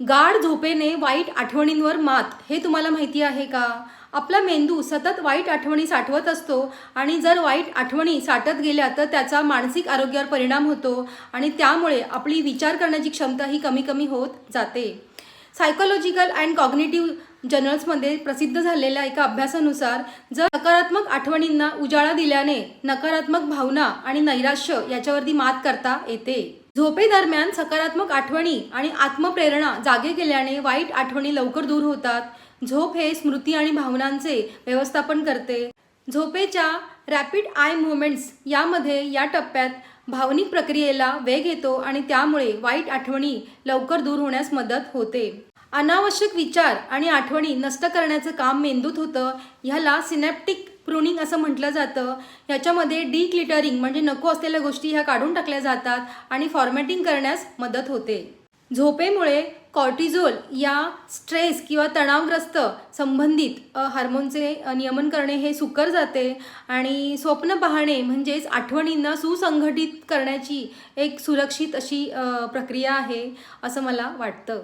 गाढ झोपेने वाईट आठवणींवर मात हे तुम्हाला माहिती आहे का? आपला मेंदू सतत वाईट आठवणी साठवत असतो आणि जर वाईट आठवणी साठत गेल्या तर त्याचा मानसिक आरोग्यावर परिणाम होतो आणि त्यामुळे आपली विचार करण्याची क्षमता ही कमी कमी होत जाते. सायकोलॉजिकल अँड कॉग्नेटिव्ह जर्नल्समध्ये प्रसिद्ध झालेल्या एका अभ्यासानुसार जर नकारात्मक आठवणींना उजाळा दिल्याने नकारात्मक भावना आणि नैराश्य याच्यावरती मात करता येते. झोपेदरम्यान सकारात्मक आठवणी आणि आत्मप्रेरणा जागे केल्याने वाईट आठवणी लवकर दूर होतात. झोप हे स्मृती आणि भावनांचे व्यवस्थापन करते. झोपेच्या रॅपिड आय मुवमेंट्स यामध्ये या टप्प्यात भावनिक प्रक्रियेला वेग येतो आणि त्यामुळे वाईट आठवणी लवकर दूर होण्यास मदत होते. अनावश्यक विचार आणि आठवणी नष्ट करण्याचं काम मेंदूत होतं. ह्याला सिनॅप्टिक प्रुनिंग असं म्हटलं जातं. ह्याच्यामध्ये डिक्लिटरिंग म्हणजे नको असलेल्या गोष्टी ह्या काढून टाकल्या जातात आणि फॉर्मॅटिंग करण्यास मदत होते. झोपेमुळे कॉर्टिझोल या स्ट्रेस किंवा तणावग्रस्त संबंधित हार्मोनचे नियमन करणे हे सुकर जाते आणि स्वप्न पाहणे म्हणजेच आठवणींना सुसंघटित करण्याची एक सुरक्षित अशी प्रक्रिया आहे असं मला वाटतं.